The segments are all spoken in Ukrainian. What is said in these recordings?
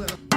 Well.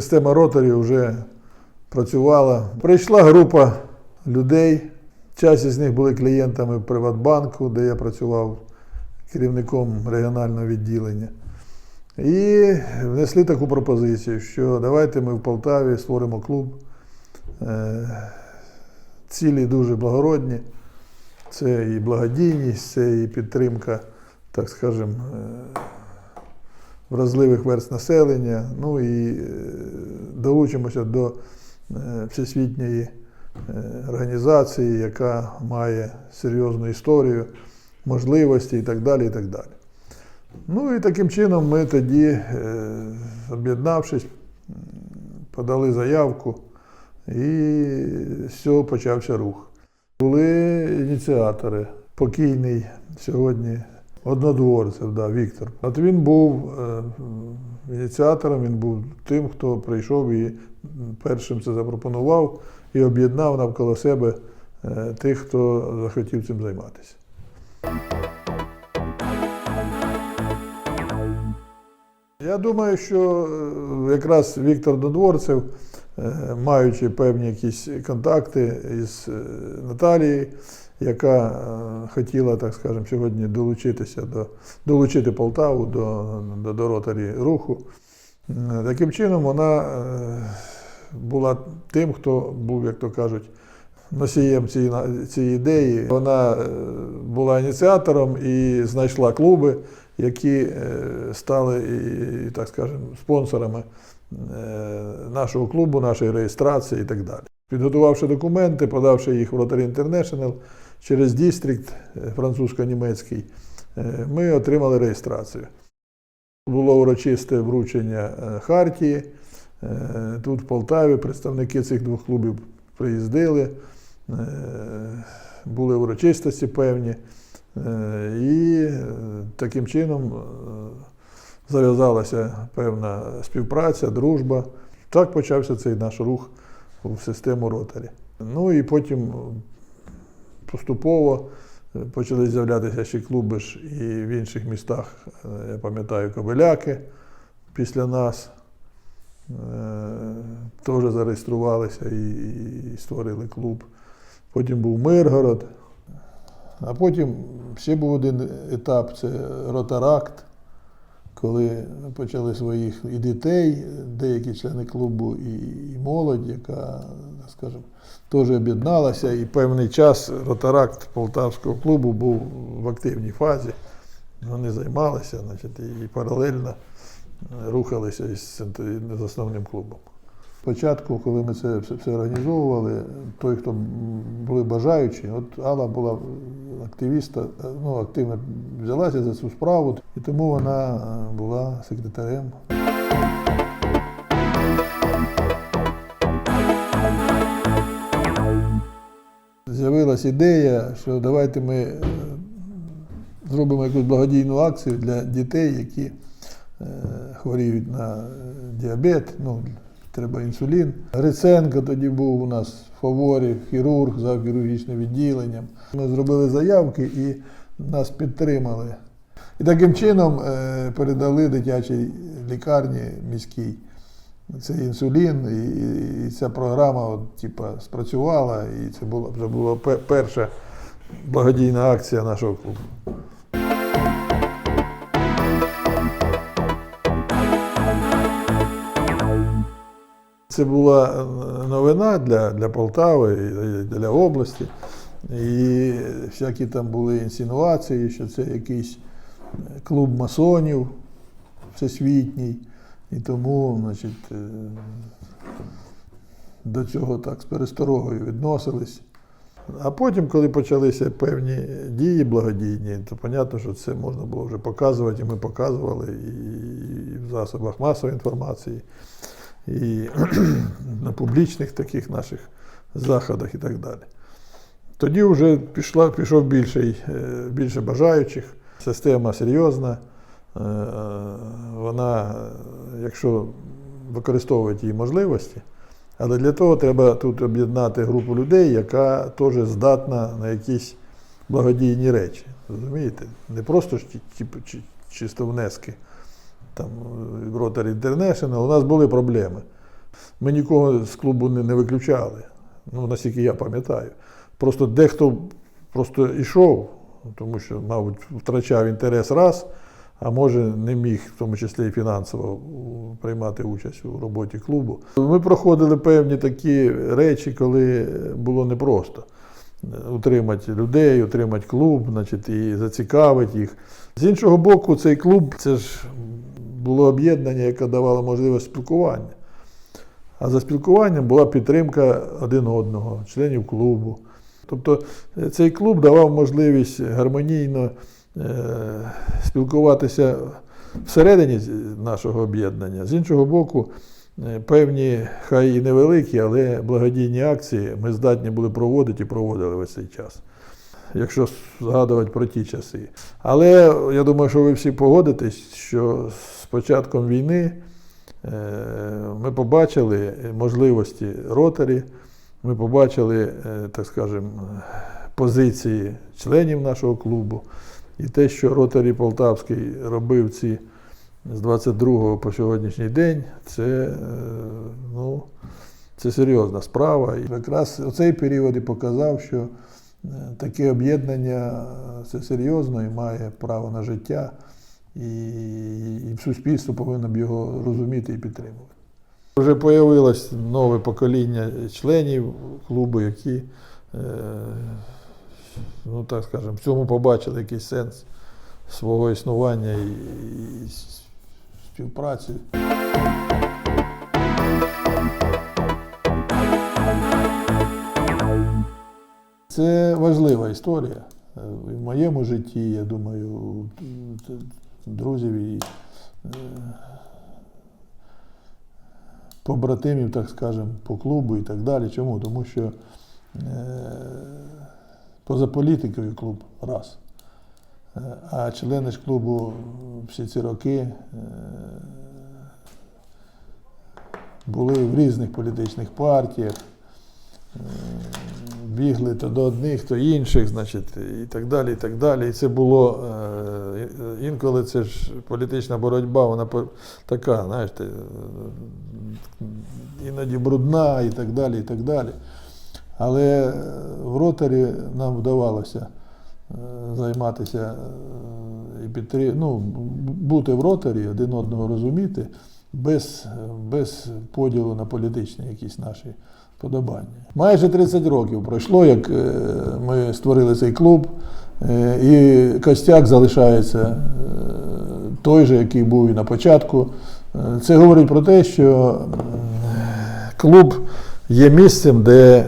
Система роторі вже працювала. Прийшла група людей. Часть із них були клієнтами Приватбанку, де я працював керівником регіонального відділення. І внесли таку пропозицію, що давайте ми в Полтаві створимо клуб. Е, Цілі дуже благородні. Це і благодійність, це і підтримка, так скажемо, е, вразливих верст населення. Ну і е, долучимося до е, всесвітньої е, організації, яка має серйозну історію, можливості і так далі. І так далі. Ну і таким чином ми тоді, об'єднавшись, подали заявку, і з цього почався рух. Були ініціатори. Покійний сьогодні однодворцев, да, Віктор. От він був е, ініціатором, він був тим, хто прийшов і першим це запропонував і об'єднав навколо себе е, тих, хто захотів цим займатися. Я думаю, що е, якраз Віктор Додворцев, маючи певні якісь контакти із Наталією, яка е, хотіла, так скажемо, сьогодні долучитися до долучити Полтаву до, до, до ротарі руху. Е, Таким чином вона е, була тим, хто був, як то кажуть, носієм цієї, цієї ідеї. Вона була ініціатором і знайшла клуби, які стали, так скажемо, спонсорами нашого клубу, нашої реєстрації і так далі. Підготувавши документи, подавши їх в Rotary International через дістрикт е, французько-німецький, е, ми отримали реєстрацію. Було урочисте вручення е, Хартії. Тут в Полтаві представники цих двох клубів приїздили, були урочистості певні. І таким чином зав'язалася певна співпраця, дружба. Так почався цей наш рух в систему ротарі. Ну і потім поступово е, почали з'являтися ще клуби ж і в інших містах, е, я пам'ятаю, Кобиляки після нас. Е, Теж зареєструвалися і, і створили клуб. Потім був Миргород. А потім ще був один етап це Ротаракт, коли почали своїх і дітей, деякі члени клубу, і, молодь, яка, скажімо, теж об'єдналася. І певний час Ротаракт Полтавського клубу був в активній фазі. Вони займалися, значить, і паралельно рухалися із, основним клубом. Спочатку, коли ми це все, організовували, той, хто були бажаючі, от Алла була активіста, ну, активно взялася за цю справу, і тому вона е, була секретарем. З'явилась ідея, що давайте ми е, зробимо якусь благодійну акцію для дітей, які е, хворіють на діабет, ну, треба інсулін. Гриценко тоді був у нас в фаворі, хірург за хірургічним відділенням. Ми зробили заявки і нас підтримали. І таким чином е, передали дитячій лікарні міській цей інсулін, і, і ця програма от, типа, спрацювала, і це була вже була перша благодійна акція нашого клубу. Це була е, новина для, для Полтави для області. І всякі там були інсинуації, що це якийсь е, клуб масонів всесвітній. І тому, значить, е, до цього так з пересторогою відносились. А потім, коли почалися певні дії благодійні, то зрозуміло, що це можна було вже показувати, і ми показували і в засобах масової інформації, і на публічних таких наших заходах і так далі. Тоді вже пішла, пішов більший, е, більше бажаючих. Система серйозна. Е, Вона, якщо використовувати її можливості, але для того треба тут об'єднати групу людей, яка теж здатна на якісь благодійні речі. Розумієте? Не просто чисто внески там, в Rotary International. У нас були проблеми. Ми нікого з клубу не, не виключали, ну наскільки я пам'ятаю. Просто дехто просто йшов, тому що, мабуть, втрачав інтерес раз, а може не міг, в тому числі і фінансово, приймати участь у роботі клубу. Ми проходили певні такі речі, коли було непросто утримати людей, утримати клуб, значить, і зацікавити їх. З іншого боку, цей клуб це ж було об'єднання, яке давало можливість спілкування. А за спілкуванням була підтримка один одного, членів клубу. Тобто е, цей клуб давав можливість гармонійно е, спілкуватися всередині нашого об'єднання. З іншого боку, е, певні, хай і невеликі, але благодійні акції ми здатні були проводити і проводили весь цей час. Якщо згадувати про ті часи. Але я думаю, що ви всі погодитесь, що з початком війни е, ми побачили можливості ротарі, ми побачили, е, так скажемо, позиції членів нашого клубу. І те, що ротарі Полтавський робив ці з 22 по сьогоднішній день, це, е, ну, це серйозна справа. І якраз цей період і показав, що таке об'єднання е, це серйозно і має право на життя, і, і суспільство повинно б його розуміти і підтримувати. Вже появилось нове покоління членів клубу, які, е, ну так скажемо, в цьому побачили якийсь сенс свого існування і, і співпраці. Це важлива історія. Е, В моєму житті, я думаю, друзів і е, побратимів, так скажемо, по клубу і так далі. Чому? Тому що е, поза політикою клуб раз. А члени ж клубу всі ці роки були в різних політичних партіях, бігли то до одних, то інших, значить, і так далі. І так далі. І це було е, інколи це ж політична боротьба, вона така, знаєте, іноді брудна і так далі, і так далі. Але е, в роторі нам вдавалося е, займатися і підтри... ну, бути в роторі, один одного розуміти, без, без поділу на політичні якісь наші подобання. Майже 30 років пройшло, як е, ми створили цей клуб, е, і костяк залишається е, той же, який був і на початку. Це говорить про те, що клуб є місцем, де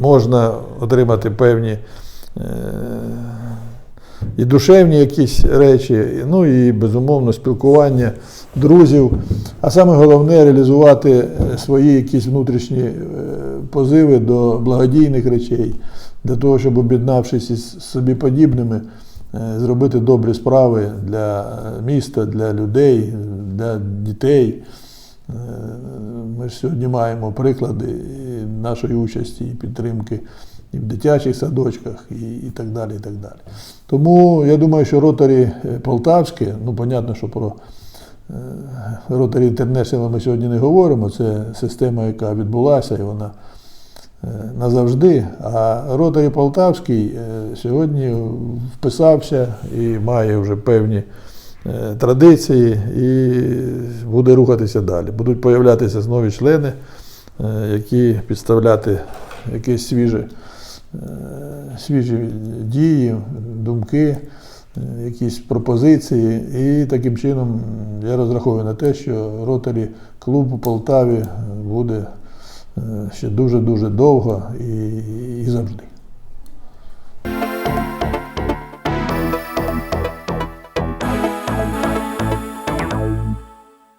можна отримати певні і душевні якісь речі, ну і безумовно спілкування друзів. А саме головне реалізувати е, свої якісь внутрішні е, позиви до благодійних речей, для того, щоб об'єднавшись із собі подібними, е, зробити добрі справи для міста, для людей, для дітей. Ми ж сьогодні маємо приклади нашої участі і підтримки і в дитячих садочках, і, і так далі. і так далі. Тому я думаю, що ротарі е, Полтавське, ну, понятно, що про е, ротарі Інтернешнл ми сьогодні не говоримо, це система, яка відбулася, і вона е, назавжди. А ротарі Полтавський е, сьогодні вписався і має вже певні е, традиції і буде рухатися далі. Будуть появлятися нові члени, е, які підставляти якісь свіже, е, свіжі дії, думки, е, якісь пропозиції. І таким чином я розраховую на те, що ротарі клуб у Полтаві буде е, ще дуже-дуже довго і, і завжди.